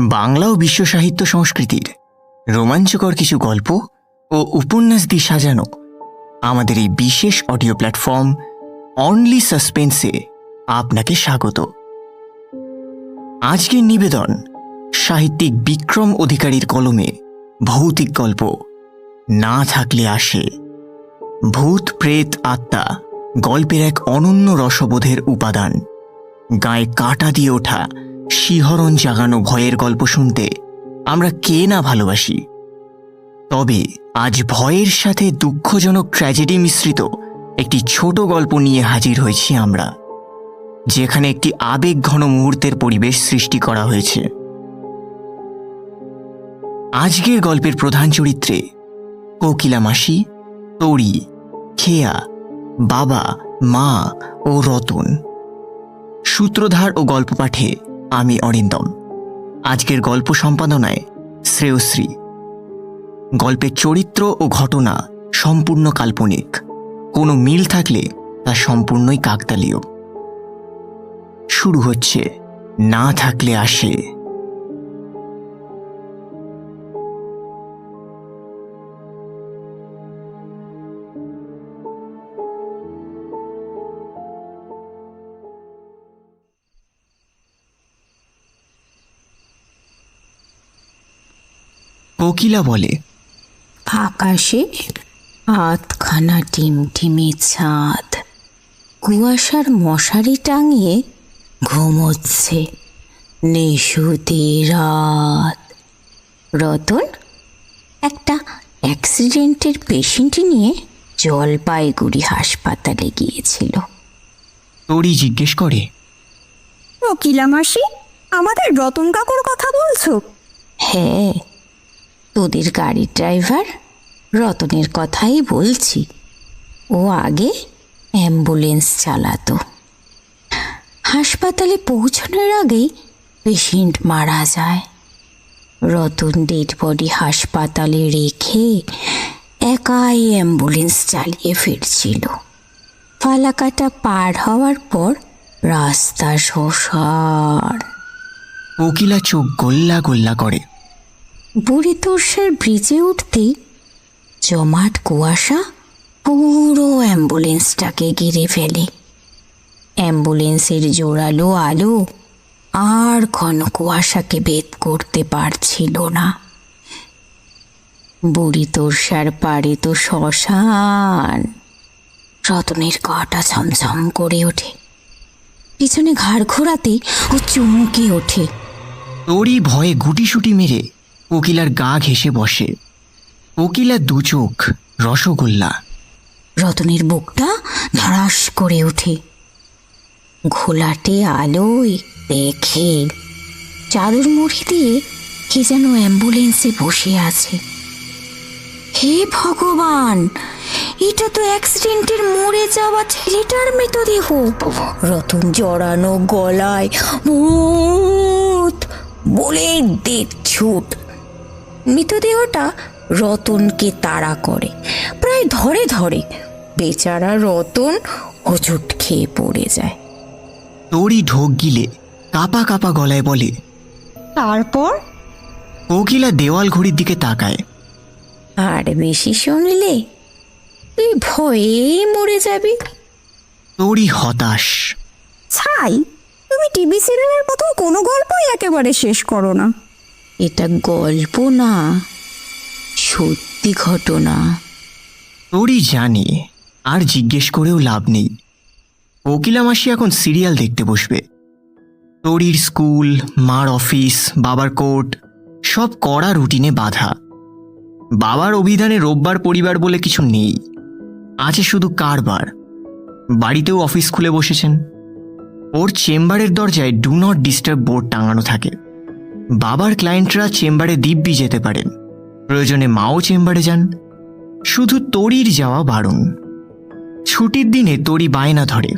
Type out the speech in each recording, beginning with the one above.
বাংলা ও বিশ্ব সাহিত্য সংস্কৃতির রোমাঞ্চকর কিছু গল্প ও উপন্যাস দিয়ে সাজানো আমাদের এই বিশেষ অডিও প্ল্যাটফর্ম অনলি সাসপেন্সে আপনাকে স্বাগত। আজকের নিবেদন, সাহিত্যিক বিক্রম অধিকারীর কলমে ভৌতিক গল্প, না থাকলে আসে। ভূত, প্রেত, আত্মা গল্পের এক অনন্য রসবোধের উপাদান, গায়ে কাটা দিয়ে ওঠা শিহরণ জাগানো ভয়ের গল্প শুনতে আমরা কে না ভালোবাসি। তবে আজ ভয়ের সাথে দুঃখজনক ট্র্যাজেডি মিশ্রিত একটি ছোট গল্প নিয়ে হাজির হয়েছি আমরা, যেখানে একটি আবেগ ঘন মুহূর্তের পরিবেশ সৃষ্টি করা হয়েছে। আজকের গল্পের প্রধান চরিত্রে কোকিলা মাসি তড়ি খেয়া, বাবা, মা ও রতন। সূত্রধার ও গল্প পাঠে আমি অরিন্দম। আজকের গল্প সম্পাদনায় শ্রেয়শ্রী। গল্পের চরিত্র ও ঘটনা সম্পূর্ণ কাল্পনিক। কোনো মিল থাকলে তা সম্পূর্ণই কাকতালীয়। শুরু হচ্ছে, না থাকলে আসে। কোকিলা বলে। আকাশে আধখানা টিমটিমে চাঁদ কুয়াশার মশারি টাঙিয়ে ঘুমোচ্ছে নিশুতি রাত। রতন একটা অ্যাক্সিডেন্টের পেশেন্ট নিয়ে জলপাইগুড়ি হাসপাতালে গিয়েছিল। তড়ি জিজ্ঞেস করে। কোকিলা মাসি আমাদের রতন কাকুর কথা বলছো? হ্যাঁ তোদের গাড়ির ড্রাইভার রতনের কথাই বলছি। ও আগে অ্যাম্বুলেন্স চালাতো। হাসপাতালে পৌঁছানোর আগেই পেশেন্ট মারা যায়। রতন ডেড বডি হাসপাতালে রেখে একাই অ্যাম্বুলেন্স চালিয়ে ফিরছিল। ফালাকাটা পার হওয়ার পর রাস্তা শ্মশান। কোকিলা চোখ গোল্লা গোল্লা করে। বুড়ি তোর্ষের ব্রিজে উঠতেই জমাট কুয়াশা পুরো অ্যাম্বুলেন্সটাকে ঘিরে ফেলে। অ্যাম্বুলেন্সের জোরালো আলো আর ঘন কুয়াশাকে ভেদ করতে পারছিল না। বুড়ি তোর্ষার পাড়ে তো শ্মশান। রতনের গাটা ছমছম করে ওঠে। পিছনে ঘাড় ঘোরাতে ও চমকে ওঠে। তোরই ভয়ে গুটি গুটিসুটি মেরে কোকিলার গা ঘেসে বসে। কোকিলা দু চোখ, রসগোল্লা। রতনের বুকটা ধড়াস করে ওঠে ঘোলাটে আলোয় দেখে চাদর মুড়ি দিয়ে কে যেন অ্যাম্বুলেন্সে বসে আছে। হে ভগবান, এটা তো অ্যাক্সিডেন্টের মরে যাওয়া ছেলেটার মৃতদেহ। রতন জড়ানো গলায় বলে দেখ ছুট মৃতদেহটা রতনকে তাড়া করে। প্রায় ধরে ধরে বেচারা রতন হোঁচট খেয়ে পড়ে যায়। তোরই ঢোক গিলে কাপা কাপা গলায় বলে তারপর? কোকিলা দেওয়াল ঘড়ির দিকে তাকায়। আর বেশি শুনলে তুই ভয়ে মরে যাবি। তোরই হতাশ। ছাই তুমি টিভি সিরিয়ালের মতো কোনো গল্পই একেবারে শেষ করো না। এটা গল্প না, সত্যি ঘটনা। তোরই জানে, আর জিজ্ঞেস করেও লাভ নেই। কোকিলা মাসি এখন সিরিয়াল দেখতে বসবে। তোরির স্কুল, মার অফিস, বাবার কোর্ট, সব কড়া রুটিনে বাধা। বাবার অভিধানে রোববার পরিবার বলে কিছু নেই। আছে শুধু কারবার। বাড়িতেও অফিস খুলে বসেছেন। ওর চেম্বারের দরজায় ডু নট ডিস্টার্ব বোর্ড টাঙানো থাকে। বাবার ক্লায়েন্টরা চেম্বারে দিব্যি যেতে পারেন। প্রয়োজনে মাও চেম্বারে যান। শুধু তরির যাওয়া বারণ। ছুটির দিনে তরি বায়না ধরে।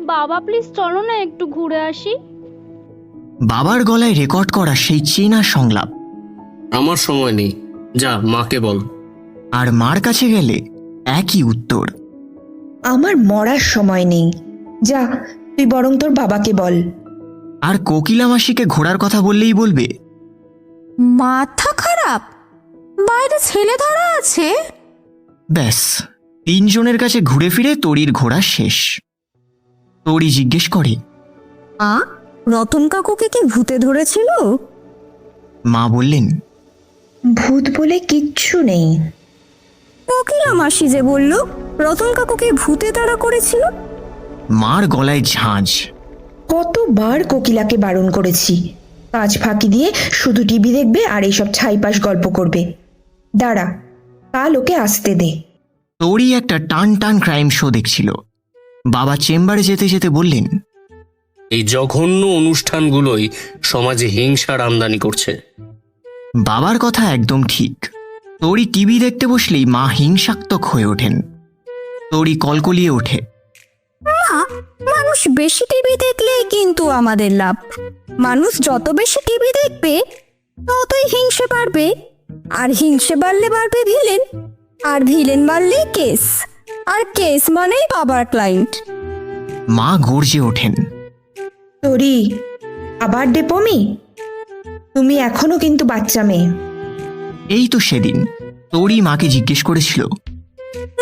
বাবা প্লিজ চলো না একটু ঘুরে আসি। বাবার গলায় রেকর্ড করা সেই চেনা সংলাপ। আমার সময় নেই। যা মাকে বল। আর মার কাছে গেলে একই উত্তর। আমার মরার সময় নেই। যা তুই বরং তোর বাবাকে বল। আর কোকিলা মাসিকে ঘোড়ার কথা বললেই বলবে। মাথা খারাপ? বাইরে ছেলে ধরা আছে? ব্যাস তিনজনের কাছে ঘুরে ফিরে তরির ঘোড়া শেষ। তরি জিজ্ঞেস করে আ রতন কাকুকে কি ভূতে ধরেছিল? মা বললেন ভূত বলে কিচ্ছু নেই। কোকিলা মাসি যে বলল রতন কাকুকে ভূতে তাড়া করেছিল? মার গলায় ঝাঁঝ কতবার কোকিলাকে বারণ করেছি। কাজ ফাঁকি দিয়ে শুধু টিভি দেখবে আর এইসব ছাইপাশ গল্প করবে। দাঁড়া কাল ওকে আসতে দে। তোরই একটা টান টান ক্রাইম শো দেখছিল। বাবা চেম্বারে যেতে যেতে বললেন এই জঘন্য অনুষ্ঠানগুলোই সমাজে হিংসার আমদানি করছে। বাবার কথা একদম ঠিক। তরি টিভি দেখতে বসলেই মা হিংসাত্মক হয়ে ওঠেন। তরি কলকলিয়ে ওঠে। মা মানুষ বেশি টিভি দেখলে কিন্তু আমাদের লাভ। মানুষ যত বেশি টিভি দেখবে ততই হিংসে বাড়বে। আর হিংসে বাড়লে বাড়বে ভিলেন। আর ভিলেন বাড়লেই কেস। আর কেস মানেই বাবার ক্লায়েন্ট। মা গর্জে ওঠেন। তরি আবার ডেপমি তুমি এখনও কিন্তু বাচ্চা মেয়ে। এই তো সেদিন। তরি মাকে জিজ্ঞেস করেছিল।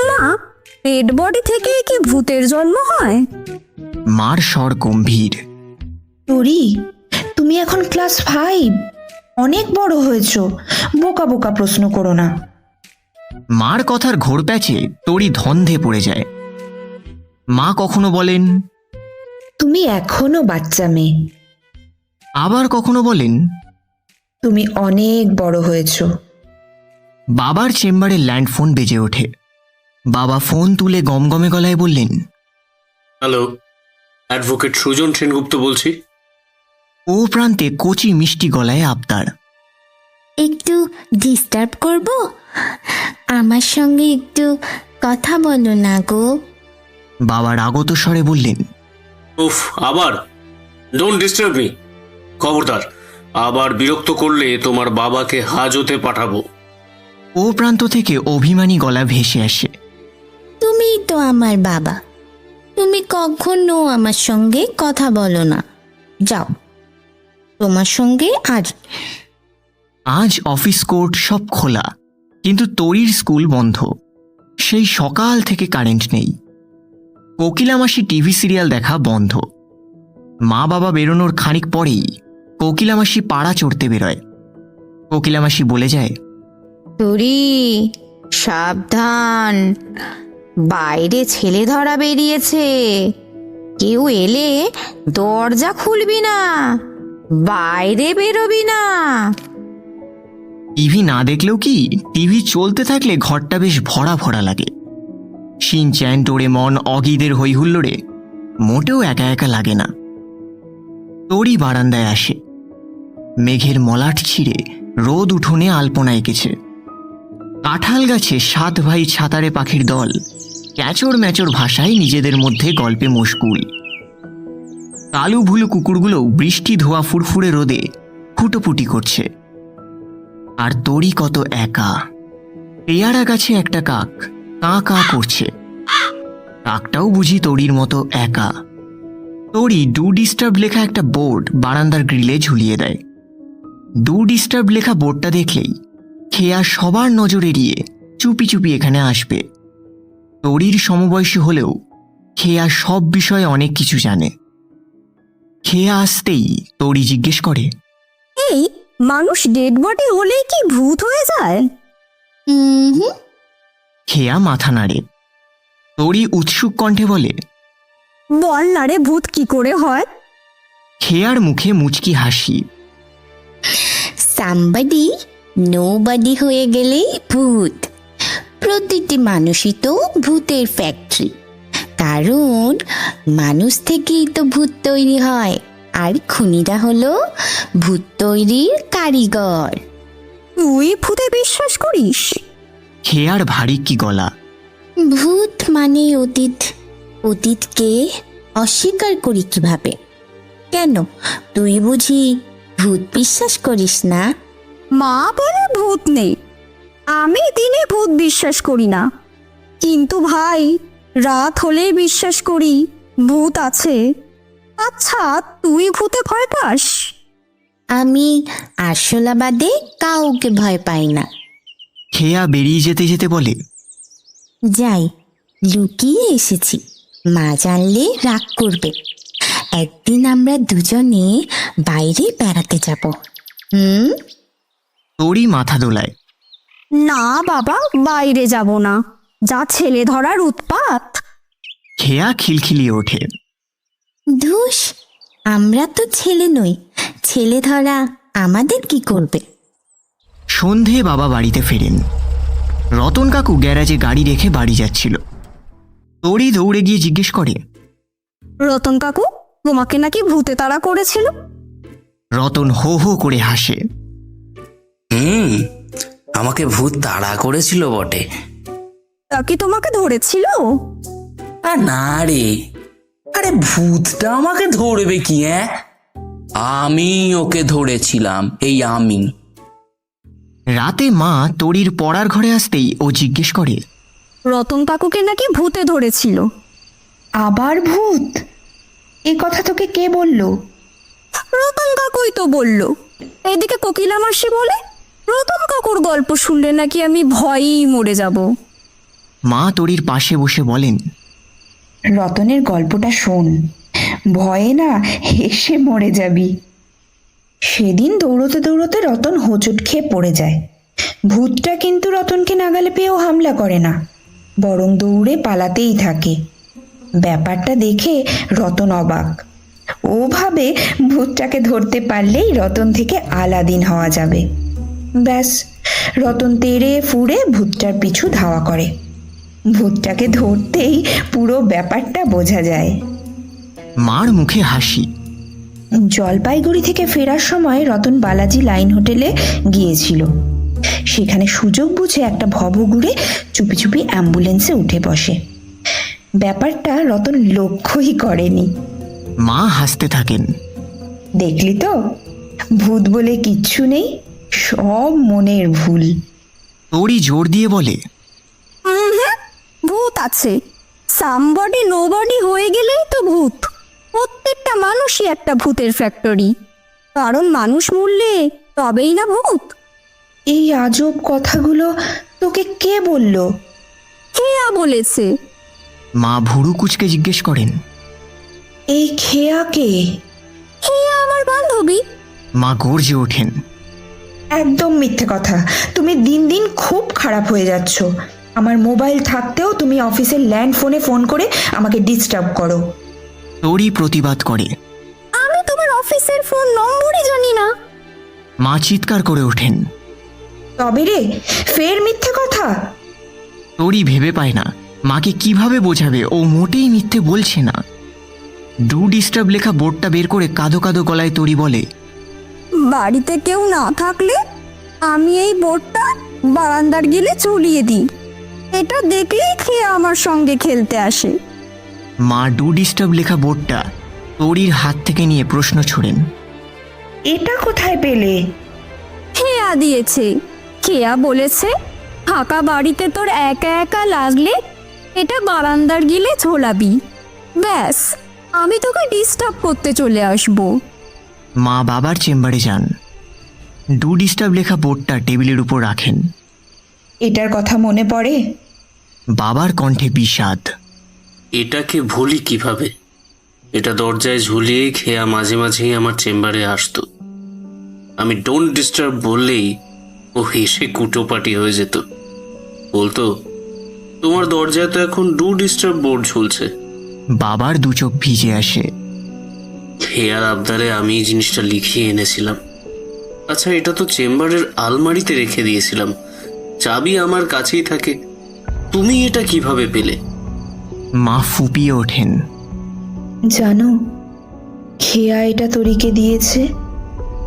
মা পেট বডি থেকে কি ভূতের জন্ম হয়? মার স্বর গম্ভীর। তরি তুমি এখন ক্লাস ফাইভ। অনেক বড় হয়েছো। বোকা বোকা প্রশ্ন করো না। মার কথার ঘোর প্যাচে তরি ধন্ধে পড়ে যায়। মা কখনো বলেন তুমি এখনও বাচ্চা মেয়ে। আবার কখনো বলেন তুমি অনেক বড় হয়েছো। বাবার চেম্বারে ল্যান্ডফোন বেজে ওঠে। বাবা ফোন তুলে গমগমে গলায় বললেন হ্যালো অ্যাডভোকেট সুজন সেনগুপ্ত বলছি। ও প্রান্তে কচি মিষ্টি গলায় আবদার। একটু ডিস্টার্ব করব? আমার সঙ্গে একটু কথা বলো না গো। বাবার আগত স্বরে বললেন উফ আবার? ডোন্ট ডিস্টার্ব মি খবরদার আবার বিরক্ত করলে তোমার বাবাকে হাজতে পাঠাবো। ও প্রান্ত থেকে অভিমানী গলা ভেসে আসে। তুমি তো আমার বাবা। তুমি কখনো আমার সঙ্গে কথা বলো না। যাও। তোমার সঙ্গে আজ আজ অফিস কোর্ট সব খোলা কিন্তু তরির স্কুল বন্ধ। সেই সকাল থেকে কারেন্ট নেই। কোকিলা মাসি টিভি সিরিয়াল দেখা বন্ধ। মা বাবা বেরোনোর খানিক পরেই কোকিলা মাসি পাড়া চড়তে বেরোয়। কোকিলা মাসি বলে যায় তোরি সাবধান। বাইরে ছেলে ধরা বেরিয়েছে। কেউ এলে দরজা খুলবি না, বাইরে বেরোবি না। টিভি না দেখলেও কি, টিভি চলতে থাকলে ঘরটা বেশ ভরা ভরা লাগে। শিনচ্যান, ডোরেমন, অগিদের হৈহুল্লোড়ে মোটেও একা একা লাগে না। তোরই বারান্দায় আসে। মেঘের মলাট ছিঁড়ে রোদ উঠোনে আলপনা এঁকেছে। কাঁঠাল গাছে সাত ভাই ছাতারে পাখির দল। ক্যাচর ম্যাচর ভাষায় নিজেদের মধ্যে গল্পে মশগুল। কালু ভুলু কুকুরগুলো বৃষ্টি ধোয়া ফুরফুরে রোদে ফুটোপুটি করছে। আর তোরই কত একা। পেয়ারা গাছে একটা কাক, কা কা করছে। কাকটাও বুঝি তরির মতো একা। তরি ডু ডিস্টার্ব লেখা একটা বোর্ড বারান্দার গ্রিলে ঝুলিয়ে দেয়। ডু ডিস্টার্ব লেখা বোর্ডটা দেখলেই খেয়া সবার নজর এড়িয়ে চুপি চুপি এখানে আসবে। তরির সমবয়সী হলেও খেয়া সব বিষয়ে অনেক কিছু জানে। খেয়া আসতেই তরি জিজ্ঞেস করে এই মানুষ ডেড বডি হলেই কি ভূত হয়ে যায়? খেয়া মাথা নাড়ে। তরি উৎসুক কণ্ঠে বলে বল না রে ভূত কি করে হয়? খেয়ার মুখে মুচকি হাসি। সামবাডি নোবাডি হয়ে গেলেই ভূত। প্রতিটি মানুষই তো ভূতের ফ্যাক্টরি কারণ মানুষ থেকেই তো ভূত তৈরি হয় আর খুনিরা হলো ভূত তৈরির কারিগর। তুই ভূতে বিশ্বাস করিস? হে আর ভারী কি গলা? ভূত মানে অতীত। অতীতকে অস্বীকার করি কীভাবে? কেন? তুই বুঝি ভূত বিশ্বাস করিস না? মা বলে ভূত নেই। আমি দিনে ভূত বিশ্বাস করি না। কিন্তু ভাই রাত হলেই বিশ্বাস করি ভূত আছে। আচ্ছা তুই ভূতে ভয় পাস? আমি আসলাবাদে কাউকে ভয় পাই না। খেয়া বেরিয়ে যেতে যেতে বলে যাই লুকিয়ে এসেছি। মা জানলে রাগ করবে। একদিন আমরা দুজনে বাইরে বেড়াতে যাব। হুম? তোরই মাথা দোলায়। না বাবা বাইরে যাব না। যা ছেলে ধরার উৎপাত। খেয়া খিলখিলিয়ে ওঠে। ধুস আমরা তো ছেলে নই। ছেলে ধরা আমাদের কি করবে? সন্ধে বাবা বাড়িতে ফেরেন। রতন কাকু গ্যারাজে গাড়ি রেখে বাড়ি যাচ্ছিল। তোরই দৌড়ে গিয়ে জিজ্ঞেস করে রতন কাকু তোমাকে নাকি ভূতে তাড়া করেছিল? রতন হো হো করে হাসে। হুম আমাকে ভূত তাড়া করেছিল বটে। তা কি তোমাকে ধরেছিল? আর না রে। আরে ভূতটা আমাকে ধরবে কি হ্যাঁ আমি ওকে ধরেছিলাম এই আমি। রাতে মা তরির পড়ার ঘরে আসতেই ও জিজ্ঞেস করে রতন কাকুকে নাকি ভূতে ধরেছিল? আবার ভূত? এ কথা তোকে কে বলল? রতন কাকুই তো বলল। এদিকে কোকিলা মাসি বলে রতন কাকুর গল্প শুনলে নাকি আমি ভয়েই মরে যাব। মা তরির পাশে বসে বলেন রতনের গল্পটা শোন। ভয়ে না হেসে মরে যাবি। সেদিন দৌড়তে দৌড়তে রতন হোঁচট খেয়ে পড়ে যায়। ভূতটা কিন্তু রতনকে নাগালে পেয়েও হামলা করে না বরং দৌড়ে পালাতেই থাকে। ব্যাপারটা দেখে রতন অবাক। ওভাবে ভূতটাকে ধরতে পারলেই রতন থেকে আলাদিন হওয়া যাবে। ব্যাস। রতন তেড়ে ফুড়ে ভূতটার পিছু ধাওয়া করে। ভূতটাকে ধরতেই পুরো ব্যাপারটা বোঝা যায়। মার মুখে হাসি। জলপাইগুড়ি থেকে ফেরার সময় রতন বালাজি লাইন হোটেলে গিয়েছিল। সেখানে সুযোগ বুঝে একটা ভবঘুরে চুপি চুপি অ্যাম্বুলেন্সে উঠে বসে। ব্যাপারটা রতন লক্ষ্যই করেনি। মা হাসতে থাকেন। দেখলি তো? ভূত বলে কিচ্ছু নেই। সব মনের ভুল। তোরই জোর দিয়ে বলে ভূত আছে। সামবডি নোবডি হয়ে গেলেই তো ভূত। প্রত্যেকটা মানুষই একটা ভূতের ফ্যাক্টরি কারণ মানুষ মূল্যে তবেই না ভূত। এই আজব কথাগুলো তোকে কে বলল? কেয়া বলেছে। মা ভুরু কুচকে জিজ্ঞেস করেন এই খেয়া কে খেয়া আমার বান্ধবী। মা গর্জে ওঠেন একদম মিথ্যে কথা। তুমি দিন দিন খুব খারাপ হয়ে যাচ্ছ। আমার মোবাইল থাকতেও তুমি অফিসের ল্যান্ড ফোনে ফোন করে আমাকে ডিস্টার্ব করো। তোরই প্রতিবাদ করে। আমি তোমার অফিসের ফোন নম্বরই জানি না। মা চিৎকার করে ওঠেন। তবে রে ফের মিথ্যে কথা? তোরই ভেবে পায় না। মাকে কীভাবে বোঝাবে? ও মোটেই মিথ্যে বলছে না। ডু ডিস্টার্ব লেখা বোর্ডটা বের করে কাঁদো কাদো গলায় তরি বলে। বাড়িতে কেউ না থাকলে আমি এই বোর্ডটা বারান্দার গিলে ঝুলিয়ে দিই। এটা দেখলেই খেয়ে আমার সঙ্গে খেলতে আসে। মা ডু ডিস্টার্ব লেখা বোর্ডটা তরির হাত থেকে নিয়ে প্রশ্ন ছোড়েন। এটা কোথায় পেলে? খেয়া দিয়েছে। খেয়া বলেছে ফাঁকা বাড়িতে তোর একা একা লাগলে এটা বারান্দার গিলে ঝোলাবি। ব্যাস আমি তোকে ডিস্টার্ব করতে চলে আসব। মা বাবার চেম্বারে যান। ডু ডিস্টার্ব লেখা বোর্ডটা টেবিলের উপর রাখেন। এটার কথা মনে পড়ে? বাবার কণ্ঠে বিষাদ। এটাকে ভুলি কীভাবে? এটা দরজায় ঝুলিয়ে খেয়া মাঝে মাঝেই আমার চেম্বারে আসতো। আমি ডোন্ট ডিস্টার্ব বললেই ও হেসে কুটোপাটি হয়ে যেত। বলতো তোমার দরজায় তো এখন ডু ডিস্টার্ব বোর্ড ঝুলছে। বাবার দু চোখ ভিজে আসে। খেয়ার আবদারে আমি এই জিনিসটা লিখিয়ে এনেছিলাম। আচ্ছা এটা তো চেম্বারের আলমারিতে রেখে দিয়েছিলাম। চাবি আমার কাছেই থাকে। তুমি এটা কীভাবে পেলে? মা ফুপিয়ে ওঠেন। জানো খেয়া এটা তরিকে দিয়েছে।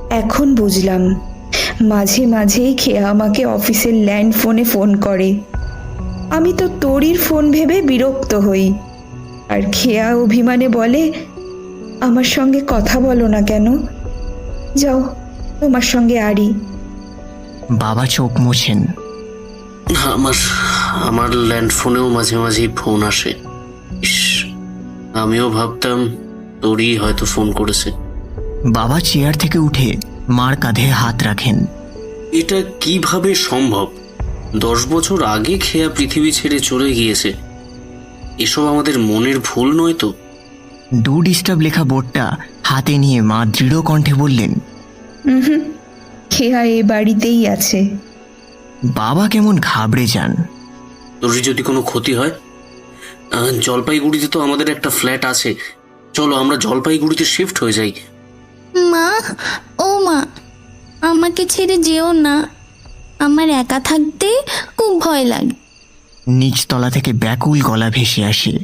এখন বুঝলাম। মাঝে মাঝেই খেয়া আমাকে অফিসের ল্যান্ড ফোনে ফোন করে। আমি তো তরির ফোন ভেবে বিরক্ত হই। আর খেয়া অভিমানে বলে আমার সঙ্গে কথা বলো না কেন? যাও তোমার সঙ্গে আড়ি। বাবা চোখ মোছেন। আমার আমার ল্যান্ড ফোনেও মাঝে মাঝেই ফোন আসে। ইস আমিও ভাবতাম তোরই হয়তো ফোন করেছে। বাবা চেয়ার থেকে উঠে মার কাঁধে হাত রাখেন। এটা কীভাবে সম্ভব? দশ বছর আগে খেয়া পৃথিবী ছেড়ে চলে গিয়েছে। এসব আমাদের মনের ভুল নয় তো? ডু ডিস্টার্ব লেখা বোর্ডটা হাতে নিয়ে মা দৃঢ় কণ্ঠে বললেন হুম খেয়া এ বাড়িতেই আছে। বাবা কেমন ঘাবড়ে যান। তোর যদি কোনো ক্ষতি হয় জলপাইগুড়িতে তো আমাদের একটা ফ্ল্যাট আছে। চলো আমরা জলপাইগুড়িতে শিফট হয়ে যাই। মা ও মা আমাকে ছেড়ে যেও না। আমার একা থাকতে খুব ভয় লাগে। নিচতলা থেকে ব্যাকুল গলা ভেসে আসে।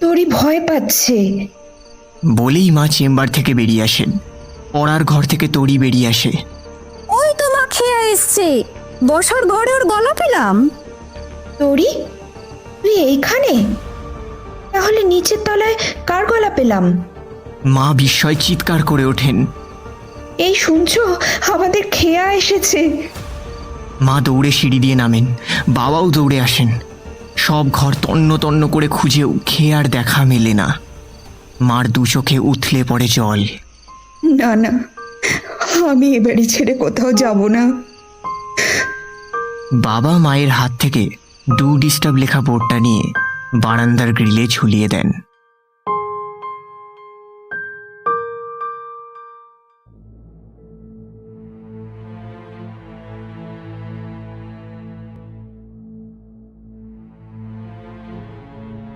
তোরই ভয় পাচ্ছে। বলেই মা চেম্বার থেকে বেরিয়ে আসেন পড়ার ঘর থেকে তড়ি বেরিয়ে আসে। ওই তো মা খেয়ে এসছে। বসার ঘরে ওর গলা পেলাম। তোরই? তুই এইখানে? তাহলে নিচের তলায় কার গলা পেলাম? মা বিস্ময় চিৎকার করে ওঠেন। এই শুনছো? আমাদের খেয়া এসেছে। মা দৌড়ে সিঁড়ি দিয়ে নামেন। বাবাও দৌড়ে আসেন। সব ঘর তন্ন তন্ন করে খুঁজেও খেয়ে আর দেখা মেলে না। মার দু চোখে উথলে পড়ে জল। না না আমি এবারে বাড়ি ছেড়ে কোথাও যাব না। বাবা মায়ের হাত থেকে দু ডিস্টার্ব লেখা বোর্ডটা নিয়ে বারান্দার গ্রিলে ঝুলিয়ে দেন।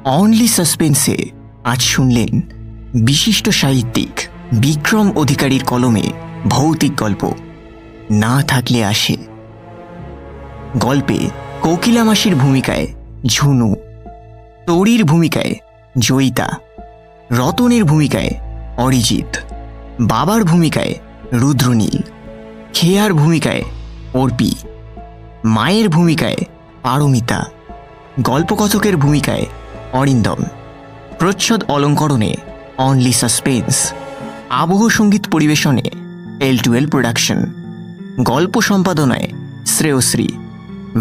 অনলি সাসপেন্সে আজ শুনলেন বিশিষ্ট সাহিত্যিক বিক্রম অধিকারীর কলমে ভৌতিক গল্প। না থাকলে আসে। গল্পে কোকিলা মাসির ভূমিকায় ঝুনু, তরির ভূমিকায় জয়িতা, রতনের ভূমিকায় অরিজিৎ, বাবার ভূমিকায় রুদ্রনীল, খেয়ার ভূমিকায় অর্পি, মায়ের ভূমিকায় পারমিতা, গল্পকথকের ভূমিকায় অরিন্দম প্রচ্ছদ অলঙ্করণে অনলি সাসপেন্স আবহ সংগীত পরিবেশনে এল টুয়েল প্রোডাকশন গল্প সম্পাদনায় শ্রেয়শ্রী।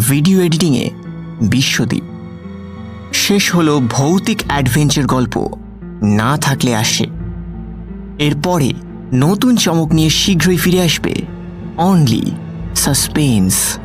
ভিডিও এডিটিংয়ে বিশ্বদীপ। শেষ হলো ভৌতিক অ্যাডভেঞ্চার গল্প। না থাকলে আসে। এরপরে নতুন চমক নিয়ে শীঘ্রই ফিরে আসবে অনলি সাসপেন্স